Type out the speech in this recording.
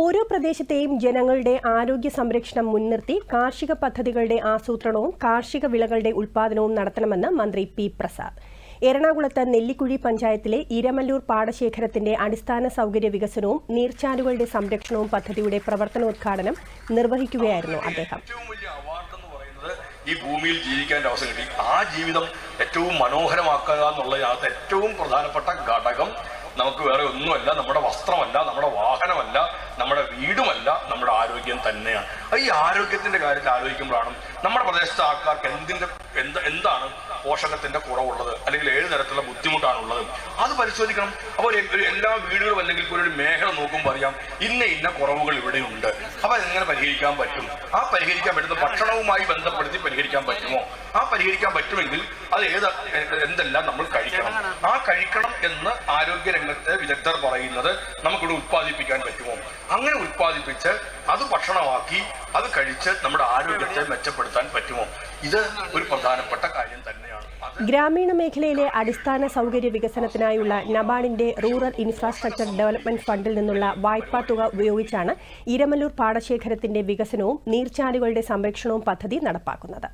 ഓരോ പ്രദേശത്തെയും ജനങ്ങളുടെ ആരോഗ്യ സംരക്ഷണം മുൻനിർത്തി കാർഷിക പദ്ധതികളുടെ ആസൂത്രണവും കാർഷിക വിളകളുടെ ഉൽപാദനവും നടത്തണമെന്ന് മന്ത്രി പി പ്രസാദ്. എറണാകുളത്ത് നെല്ലിക്കുഴി പഞ്ചായത്തിലെ ഇരമല്ലൂർ പാടശേഖരത്തിന്റെ അടിസ്ഥാന സൗകര്യ വികസനവും നീർച്ചാലുകളുടെ സംരക്ഷണവും പദ്ധതിയുടെ പ്രവർത്തനോദ്ഘാടനം നിർവഹിക്കുകയായിരുന്നു അദ്ദേഹം. ഈ ഭൂമിയിൽ ജീവിക്കാൻ അവസരം കിട്ടി. ആ ജീവിതം ഏറ്റവും മനോഹരമാക്കുക എന്നുള്ളതിനകത്ത് ഏറ്റവും പ്രധാനപ്പെട്ട ഘടകം നമുക്ക് വേറെ ഒന്നുമല്ല നമ്മുടെ വസ്ത്രമല്ല നമ്മുടെ വീടുമല്ല നമ്മുടെ ആരോഗ്യം തന്നെയാണ്. ഈ ആരോഗ്യത്തിന്റെ കാര്യത്തിൽ ആലോചിക്കുമ്പോഴാണ് നമ്മുടെ പ്രദേശത്തെ ആൾക്കാർക്ക് എന്തിന്റെ എന്ത് എന്താണ് പോഷകത്തിന്റെ കുറവുള്ളത്? അല്ലെങ്കിൽ ഏത് തരത്തിലുള്ള ബുദ്ധിമുട്ടാണുള്ളത്? അത് പരിശോധിക്കണം. അപ്പോൾ എല്ലാ വീടുകളും അല്ലെങ്കിൽ ഒരു മേഖല നോക്കുമ്പോൾ അറിയാം ഇന്ന ഇന്ന കുറവുകൾ ഇവിടെയുണ്ട്. അപ്പൊ അതെങ്ങനെ പരിഹരിക്കാൻ പറ്റും? ആ പരിഹരിക്കാൻ പറ്റുന്ന ഭക്ഷണവുമായി ബന്ധപ്പെടുത്തി പരിഹരിക്കാൻ പറ്റുമോ? ആ പരിഹരിക്കാൻ പറ്റുമെങ്കിൽ അത് ഏത് എന്തെല്ലാം നമ്മൾ കഴിക്കണം. ആ കഴിക്കണം എന്ന് ആരോഗ്യ രംഗത്തെ വിദഗ്ധർ പറയുന്നത് നമുക്കിവിടെ ഉത്പാദിപ്പിക്കാൻ പറ്റുമോ? അങ്ങനെ ഉത്പാദിപ്പിച്ച് അത് ഭക്ഷണമാക്കി അത് കഴിച്ച് നമ്മുടെ ആരോഗ്യത്തെ മെച്ചപ്പെടുത്താൻ പറ്റുമോ? ഇത് ഒരു പ്രധാനപ്പെട്ട കാര്യം തന്നെയാണ്. ഗ്രാമീണ മേഖലയിലെ അടിസ്ഥാന സൗകര്യ വികസനത്തിനായുള്ള നബാർഡിന്റെ റൂറൽ ഇൻഫ്രാസ്ട്രക്ചർ ഡെവലപ്മെന്റ് ഫണ്ടിൽ നിന്നുള്ള വായ്പാ തുക ഉപയോഗിച്ചാണ് ഇരമല്ലൂർ പാടശേഖരത്തിന്റെ വികസനവും നീർച്ചാലുകളുടെ സംരക്ഷണവും പദ്ധതി നടപ്പാക്കുന്നത്.